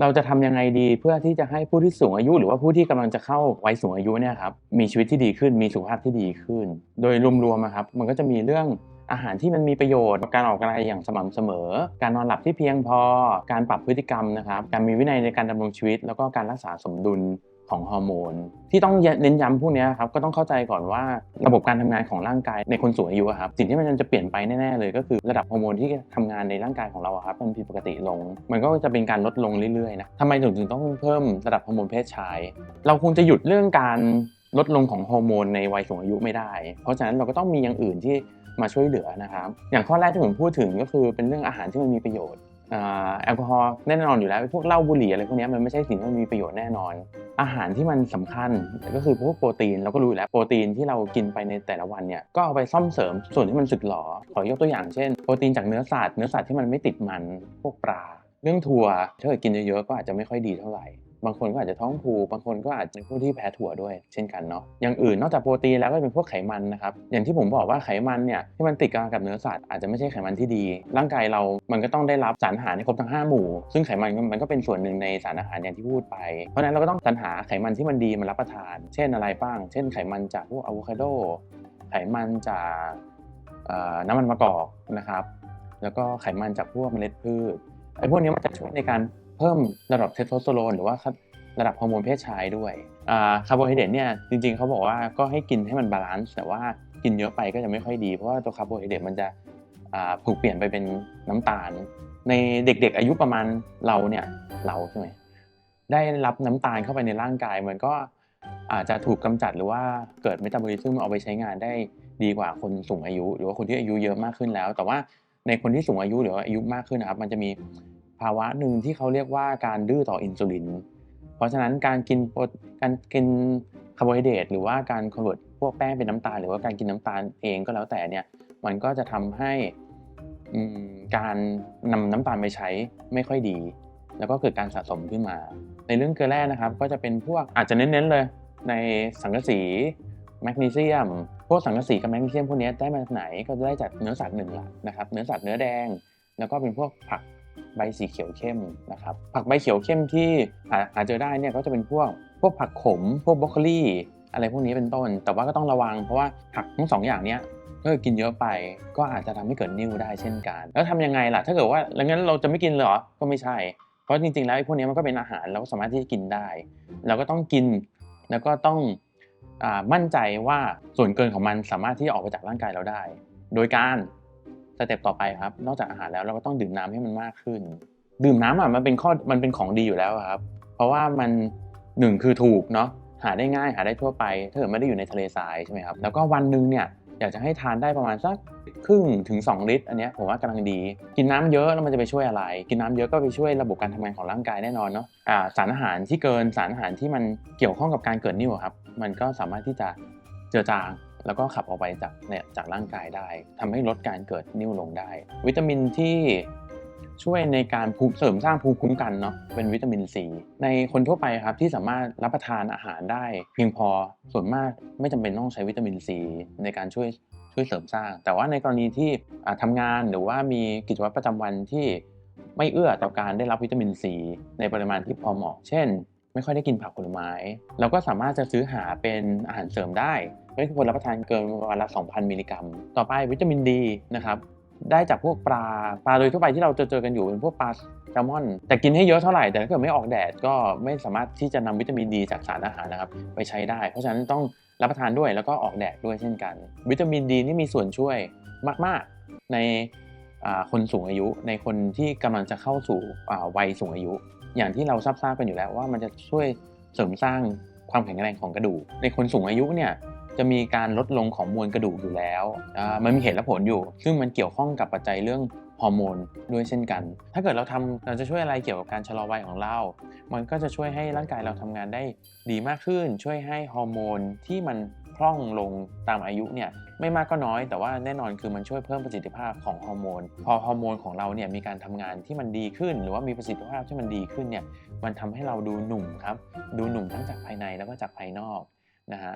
เราจะทำยังไงดีเพื่อที่จะให้ผู้ที่สูงอายุ หรือว่าผู้ที่กำลังจะเข้าวัยสูงอายุเนี่ยครับมีชีวิตที่ดีขึ้นมีสุขภาพที่ดีขึ้น โดยรวมๆอะครับมันก็จะมีเรื่องอาหารที่มันมีประโยชน์ การออกกำลังกายอย่างสม่ำเสมอ การนอนหลับที่เพียงพอ การปรับพฤติกรรมนะครับ การมีวินัยในการดำรงชีวิต แล้วก็การรักษาสมดุล ของฮอร์โมนที่ต้องเน้นย้ำพวกเนี้ยครับก็ต้องเข้าใจก่อนว่าระบบการทำงานของร่างกายในคนสูงอายุครับสิ่งที่มันจะเปลี่ยนไปแน่ๆเลย ก็คือระดับฮอร์โมนที่ทำงานในร่างกายของเราครับมันผิดปกติลง มันก็จะเป็นการลดลงเรื่อยๆนะทำไมถึงถึงต้องเพิ่มระดับฮอร์โมนเพศชาย เราคงจะหยุดเรื่องการลดลงของฮอร์โมนในวัยสูงอายุไม่ได้ เพราะฉะนั้นเราก็ต้องมีอย่างอื่นที่มาช่วยเหลือนะครับ อย่างข้อแรกที่ผมพูดถึงก็คือเป็นเรื่องอาหารที่มันมีประโยชน์ แอลกอฮอล์แน่นอนอยู่แล้วพวกเหล้าบุหรี่อะไรพวกนี้มันไม่ใช่สิ่งที่มันมีประโยชน์แน่นอน อาหารที่มันสำคัญก็คือพวกโปรตีนเราก็รู้อยู่แล้วโปรตีนที่เรากินไปในแต่ละวันเนี่ยก็เอาไปซ่อมเสริมส่วนที่มันสึกหรอขอยกตัวอย่างเช่น โปรตีนจากเนื้อสัตว์เนื้อสัตว์ที่มันไม่ติดมันพวกปลาเรื่องถั่วถ้าเกิดกินเยอะๆก็อาจจะไม่ค่อยดีเท่าไหร่ บางคนก็อาจจะท้องผูกบางคนก็อาจจะเป็นพวกที่แพ้ถั่วด้วย เช่นกันเนาะอย่างอื่นนอกจากโปรตีนแล้วก็เป็นพวกไขมันนะครับอย่างที่ผมบอกว่าไขมันเนี่ยที่มันติดกันกับเนื้อสัตว์อาจจะไม่ใช่ไขมันที่ดี ร่างกายเรามันก็ต้องได้รับสารอาหารให้ครบทั้ง 5 หมู่ ซึ่งไขมันมันก็เป็นส่วนหนึ่งในสารอาหารอย่างที่พูดไป เพราะฉะนั้นเราก็ต้องสรรหาไขมันที่มันดีมารับประทาน เช่นอะไรบ้าง เช่นไขมันจากพวกอะโวคาโดไขมันจากน้ำมันมะกอกนะครับ แล้วก็ไขมันจากพวกเมล็ดพืชไอ้พวกนี้มันจะช่วยในการ เพิ่มระดับเทสโทสเตอโรนหรือว่าระดับฮอร์โมนเพศชายด้วยคาร์โบไฮเดรตเนี่ยจริงๆเขาบอกว่าก็ให้กินให้มันบาลานซ์แต่ว่ากินเยอะไปก็จะไม่ค่อยดี เพราะว่าตัวคาร์โบไฮเดรตมันจะถูกเปลี่ยนไปเป็นน้ำตาล ในเด็กๆอายุประมาณเราเนี่ยเราใช่ไหมได้รับน้ำตาลเข้าไปในร่างกายมันก็อาจจะถูกกำจัดหรือว่าเกิดเมตาบอลิซึมเอาไปใช้งานได้ดีกว่าคนสูงอายุ หรือว่าคนที่อายุเยอะมากขึ้นแล้ว แต่ว่าในคนที่สูงอายุหรือว่าอายุมากขึ้นนะครับ มันจะมี ภาวะหนึ่งที่เขาเรียกว่าการดื้อต่ออินซูลิน เพราะฉะนั้นการกินโปรการกินคาร์โบไฮเดรตหรือว่าการคอนเวิร์ตพวกแป้งเป็นน้ำตาลหรือว่าการกินน้ำตาลเองก็แล้วแต่เนี่ยมันก็จะทำให้การนำน้ำตาลไปใช้ไม่ค่อยดี แล้วก็เกิดการสะสมขึ้นมา ในเรื่องเกลือแร่นะครับ ก็จะเป็นพวกอาจจะเน้นๆเลย ในสังกะสีแมกนีเซียมพวกสังกะสีกับแมกนีเซียมพวกนี้ได้มาจากไหนก็จะได้จากเนื้อสัตว์หนึ่งหลักนะครับเนื้อสัตว์เนื้อแดง แล้วก็เป็นพวกผัก ใบสีเขียวเข้มนะครับผักใบเขียวเข้มที่หาหาเจอได้เนี่ยก็จะเป็นพวกพวกผักขม พวกบรอกโคลีอะไรพวกนี้เป็นต้น แต่ว่าก็ต้องระวังเพราะว่าผักทั้งสองอย่างเนี้ยถ้ากินเยอะไปก็อาจจะทำให้เกิดนิ่วได้เช่นกัน แล้วทำยังไงล่ะ ถ้าเกิดว่าแล้วงั้นเราจะไม่กินเหรอ ก็ไม่ใช่ เพราะจริงๆแล้วไอ้พวกนี้มันก็เป็นอาหารเราก็สามารถที่จะกินได้ เราก็ต้องกินแล้วก็ต้องอมั่นใจว่าส่วนเกินของมันสามารถที่จะออกไปจากร่างกายเราได้ โดยการ สเต็ปต่อไปครับ นอกจากอาหารแล้วเราก็ต้องดื่มน้ำให้มันมากขึ้น ดื่มน้ำอะมันเป็นข้อมันเป็นของดีอยู่แล้วครับ เพราะว่ามันหนึ่งคือถูกเนาะหาได้ง่ายหาได้ทั่วไปถ้าเกิดไม่ได้อยู่ในทะเลทรายใช่ไหมครับแล้วก็วันหนึ่งเนี่ยอยากจะให้ทานได้ประมาณสักครึ่งถึง 2 ลิตร อันนี้ผมว่ากำลังดี กินน้ำเยอะแล้วมันจะไปช่วยอะไร กินน้ำเยอะก็ไปช่วยระบบการทำงานของร่างกายแน่นอนเนาะอ่าสารอาหารที่เกินสารอาหารที่มันเกี่ยวข้องกับการเกิดนิ่วครับ มันก็สามารถที่จะเจือจาง แล้วก็ขับออกไปจากเนี่ยจากร่างกายได้ทำให้ลดการเกิดนิ่วลงได้ วิตามินที่ช่วยในการเสริมสร้างภูมิคุ้มกันเนาะเป็นวิตามินซีในคนทั่วไปครับที่สามารถรับประทานอาหารได้ เพียงพอส่วนมากไม่จำเป็นต้องใช้วิตามินซีในการช่วยช่วยเสริมสร้าง แต่ว่าในกรณีที่อ่าทำงานหรือว่ามีกิจวัตรประจำวันที่ไม่เอื้อต่อการได้รับวิตามินซีในปริมาณที่พอเหมาะ เช่น ไม่ค่อยได้กินผักผลไม้ เราก็สามารถจะซื้อหาเป็นอาหารเสริมได้ ไม่ควรรับประทานเกินวันละ 2,000 มิลลิกรัม ต่อไปวิตามินดีนะครับได้จากพวกปลาปลาโดยทั่วไปที่เราเจอเจอกันอยู่เป็นพวกปลาแซลมอน แต่กินให้เยอะเท่าไหร่แต่ถ้าเกิดไม่ออกแดดก็ไม่สามารถที่จะนำวิตามินดีจากสารอาหารนะครับไปใช้ได้ เพราะฉะนั้นต้องรับประทานด้วยแล้วก็ออกแดดด้วยเช่นกัน วิตามินดีนี่มีส่วนช่วยมาก ๆ ในคนสูงอายุในคนที่กำลังจะเข้าสู่วัยสูงอายุ อย่างที่เราทราบๆกันอยู่แล้วว่ามันจะช่วยเสริมสร้างความแข็งแรงของกระดูก ในคนสูงอายุเนี่ยจะมีการลดลงของมวลกระดูกอยู่แล้ว มันมีเหตุและผลอยู่ ซึ่งมันเกี่ยวข้องกับปัจจัยเรื่องฮอร์โมนด้วยเช่นกัน ถ้าเกิดเราทำเราจะช่วยอะไรเกี่ยวกับการชะลอวัยของเรา มันก็จะช่วยให้ร่างกายเราทำงานได้ดีมากขึ้น ช่วยให้ฮอร์โมนที่มัน พร่องลงตามอายุเนี่ยไม่มากก็น้อย แต่ว่าแน่นอนคือมันช่วยเพิ่มประสิทธิภาพของฮอร์โมน พอฮอร์โมนของเราเนี่ยมีการทำงานที่มันดีขึ้น หรือว่ามีประสิทธิภาพที่มันดีขึ้นเนี่ยมันทำให้เราดูหนุ่มครับดูหนุ่มทั้งจากภายในแล้วก็จากภายนอกนะฮะ